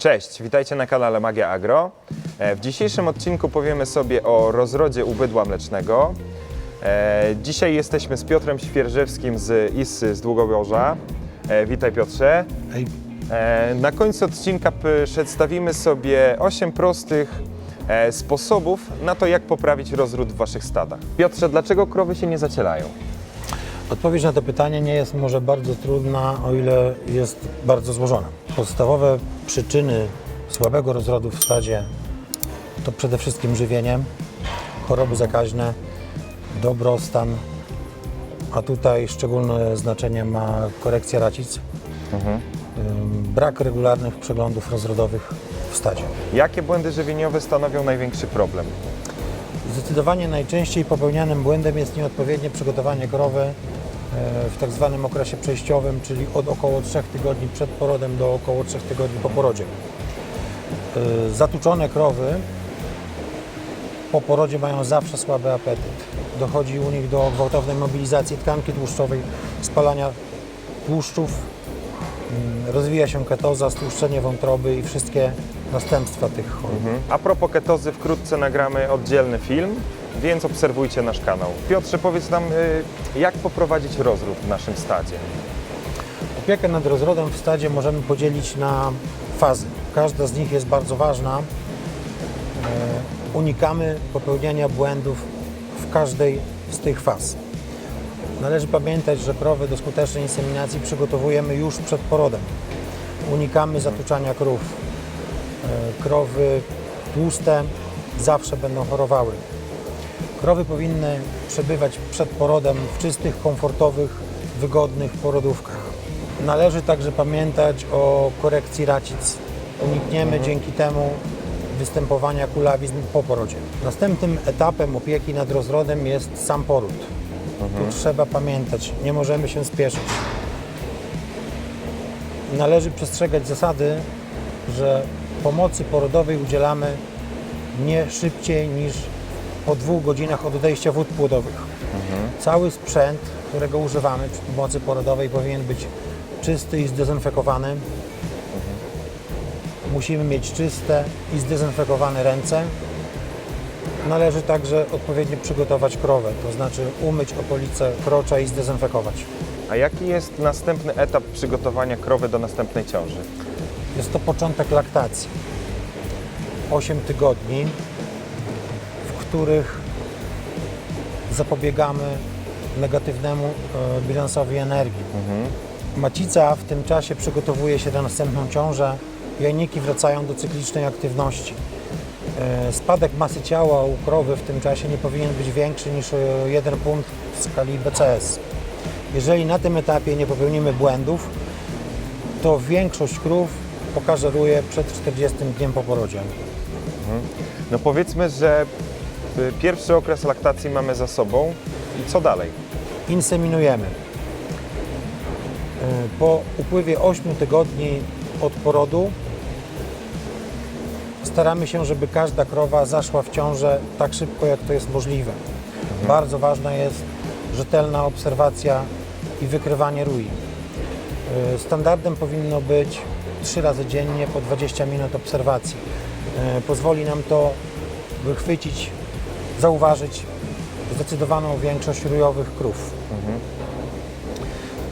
Cześć, witajcie na kanale Magia Agro. E, W dzisiejszym odcinku powiemy sobie o rozrodzie u bydła mlecznego. E, Dzisiaj jesteśmy z Piotrem Świerżewskim z ISY z Długoborza. E, Witaj Piotrze. Ej, E, Na końcu odcinka przedstawimy sobie 8 prostych sposobów na to, jak poprawić rozród w Waszych stadach. Piotrze, dlaczego krowy się nie zacielają? Odpowiedź na to pytanie nie jest może bardzo trudna, o ile jest bardzo złożona. Podstawowe przyczyny słabego rozrodu w stadzie to przede wszystkim żywienie, choroby zakaźne, dobrostan, a tutaj szczególne znaczenie ma korekcja racic, ym, brak regularnych przeglądów rozrodowych w stadzie. Jakie błędy żywieniowe stanowią największy problem? Zdecydowanie najczęściej popełnianym błędem jest nieodpowiednie przygotowanie krowy w tak zwanym okresie przejściowym, czyli od około 3 tygodni przed porodem do około 3 tygodni po porodzie. E, Zatuczone krowy po porodzie mają zawsze słaby apetyt. Dochodzi u nich do gwałtownej mobilizacji tkanki tłuszczowej, spalania tłuszczów, mm, rozwija się ketoza, stłuszczenie wątroby i wszystkie następstwa tych chorób. A propos ketozy, wkrótce nagramy oddzielny film, więc obserwujcie nasz kanał. Piotrze, powiedz nam, y, jak poprowadzić rozród w naszym stadzie? Opiekę nad rozrodem w stadzie możemy podzielić na fazy. Każda z nich jest bardzo ważna. E, Unikamy popełniania błędów w każdej z tych faz. Należy pamiętać, że krowy do skutecznej inseminacji przygotowujemy już przed porodem. Unikamy zatuczania krów. E, Krowy tłuste zawsze będą chorowały. Krowy powinny przebywać przed porodem w czystych, komfortowych, wygodnych porodówkach. Należy także pamiętać o korekcji racic. Unikniemy dzięki temu występowania kulawizn po porodzie. Następnym etapem opieki nad rozrodem jest sam poród. Tu trzeba pamiętać, nie możemy się spieszyć. Należy przestrzegać zasady, że pomocy porodowej udzielamy nie szybciej niż po dwóch godzinach od odejścia wód płodowych. Cały sprzęt, którego używamy przy pomocy porodowej powinien być czysty i zdezynfekowany. Musimy mieć czyste i zdezynfekowane ręce. Należy także odpowiednio przygotować krowę, to znaczy umyć okolice krocza i zdezynfekować. A jaki jest następny etap przygotowania krowy do następnej ciąży? Jest to początek laktacji. 8 tygodni, których zapobiegamy negatywnemu e, bilansowi energii. Macica w tym czasie przygotowuje się na następną ciążę, jajniki wracają do cyklicznej aktywności. E, Spadek masy ciała u krowy w tym czasie nie powinien być większy niż e, 1 punkt w skali BCS. Jeżeli na tym etapie nie popełnimy błędów, to większość krów pokażeruje przed 40 dniem po porodzie. No powiedzmy, że pierwszy okres laktacji mamy za sobą i co dalej? Inseminujemy. Y, Po upływie 8 tygodni od porodu staramy się, żeby każda krowa zaszła w ciążę tak szybko, jak to jest możliwe. Bardzo ważna jest rzetelna obserwacja i wykrywanie rui. Y, Standardem powinno być 3 razy dziennie po 20 minut obserwacji. Y, Pozwoli nam to wychwycić, zauważyć zdecydowaną większość rujowych krów.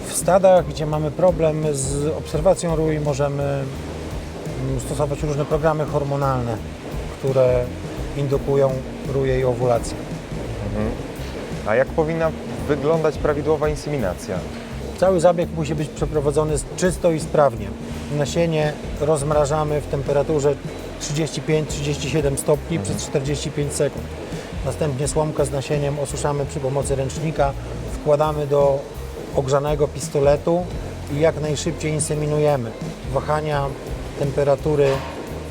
W stadach, gdzie mamy problem z obserwacją rój, możemy mm, stosować różne programy hormonalne, które indukują ruje i owulację. A jak powinna wyglądać prawidłowa inseminacja? Cały zabieg musi być przeprowadzony czysto i sprawnie. Nasienie rozmrażamy w temperaturze 35-37 stopni przez 45 sekund. Następnie słomkę z nasieniem osuszamy przy pomocy ręcznika, wkładamy do ogrzanego pistoletu i jak najszybciej inseminujemy. Wahania temperatury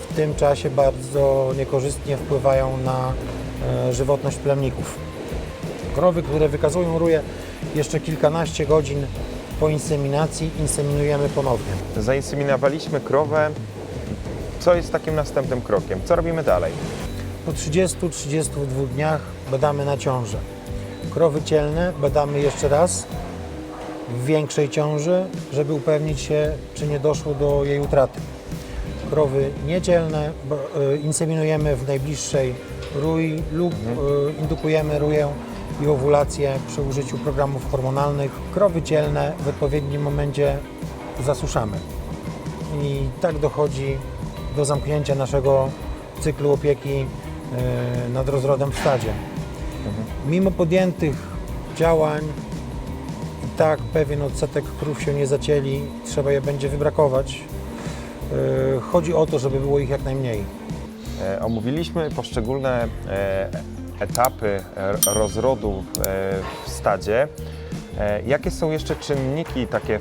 w tym czasie bardzo niekorzystnie wpływają na e, żywotność plemników. Krowy, które wykazują ruje jeszcze kilkanaście godzin po inseminacji, inseminujemy ponownie. Zainseminowaliśmy krowę. Co jest takim następnym krokiem? Co robimy dalej? Po 30-32 dniach badamy na ciążę. Krowy cielne badamy jeszcze raz w większej ciąży, żeby upewnić się, czy nie doszło do jej utraty. krowy niedzielne, bo, y, inseminujemy w najbliższej rui lub y, indukujemy ruję i owulację przy użyciu programów hormonalnych. Krowy dzielne w odpowiednim momencie zasuszamy. I tak dochodzi do zamknięcia naszego cyklu opieki nad rozrodem w stadzie. Mimo podjętych działań i tak pewien odsetek krów się nie zacięli, trzeba je będzie wybrakować. Yy, Chodzi o to, żeby było ich jak najmniej. E, Omówiliśmy poszczególne e, etapy e, rozrodu e, w stadzie. E, Jakie są jeszcze czynniki takie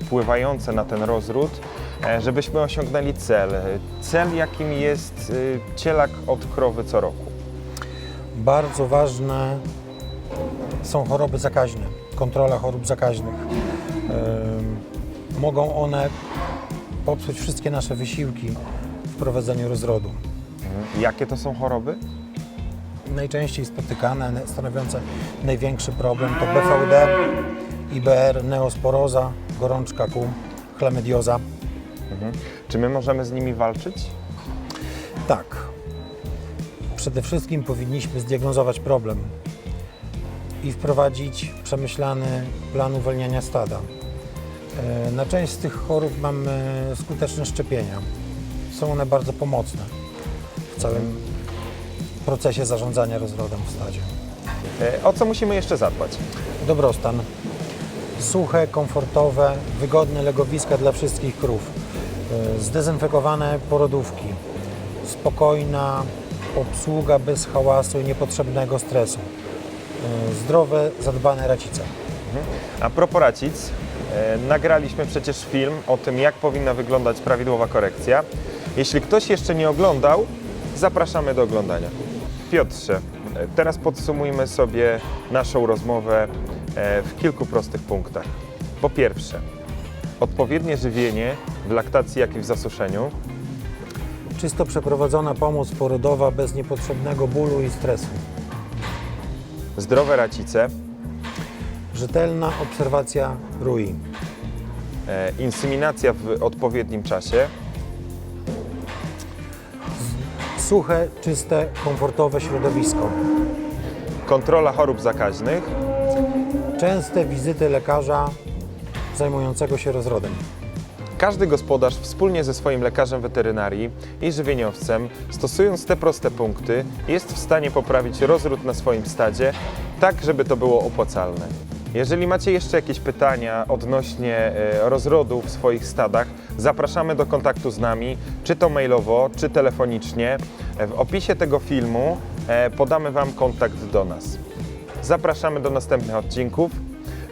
wpływające na ten rozród, e, żebyśmy osiągnęli cel? Cel, jakim jest e, cielak od krowy co roku. Bardzo ważne są choroby zakaźne, kontrola chorób zakaźnych. Mogą one popsuć wszystkie nasze wysiłki w prowadzeniu rozrodu. Jakie to są choroby? Najczęściej spotykane, stanowiące największy problem to BVD, IBR, neosporoza, gorączka kół, chlamydioza. Czy my możemy z nimi walczyć? Tak. Przede wszystkim powinniśmy zdiagnozować problem i wprowadzić przemyślany plan uwalniania stada. E, Na część z tych chorób mamy skuteczne szczepienia. Są one bardzo pomocne w całym procesie zarządzania rozrodem w stadzie. E, O co musimy jeszcze zadbać? Dobrostan. Suche, komfortowe, wygodne legowiska dla wszystkich krów. E, Zdezynfekowane porodówki. Spokojna obsługa bez hałasu i niepotrzebnego stresu. E, Zdrowe, zadbane racice. A propos racic, e, nagraliśmy przecież film o tym, jak powinna wyglądać prawidłowa korekcja. Jeśli ktoś jeszcze nie oglądał, zapraszamy do oglądania. Piotrze, teraz podsumujmy sobie naszą rozmowę w kilku prostych punktach. Po pierwsze, odpowiednie żywienie w laktacji, jak i w zasuszeniu. Czysto przeprowadzona pomoc porodowa bez niepotrzebnego bólu i stresu. Zdrowe racice, Rzetelna obserwacja rui. e, inseminacja w odpowiednim czasie, Suche, czyste, komfortowe środowisko. kontrola chorób zakaźnych, Częste wizyty lekarza zajmującego się rozrodem. Każdy gospodarz wspólnie ze swoim lekarzem weterynarii i żywieniowcem, stosując te proste punkty, jest w stanie poprawić rozród na swoim stadzie, tak żeby to było opłacalne. Jeżeli macie jeszcze jakieś pytania odnośnie e, rozrodu w swoich stadach, zapraszamy do kontaktu z nami, czy to mailowo, czy telefonicznie. E, W opisie tego filmu e, podamy Wam kontakt do nas. Zapraszamy do następnych odcinków.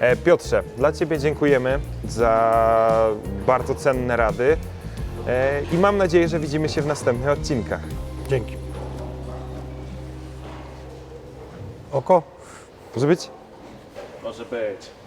E, Piotrze, dla Ciebie dziękujemy za bardzo cenne rady e, i mam nadzieję, że widzimy się w następnych odcinkach. Dzięki. Oko? Może być? Może być.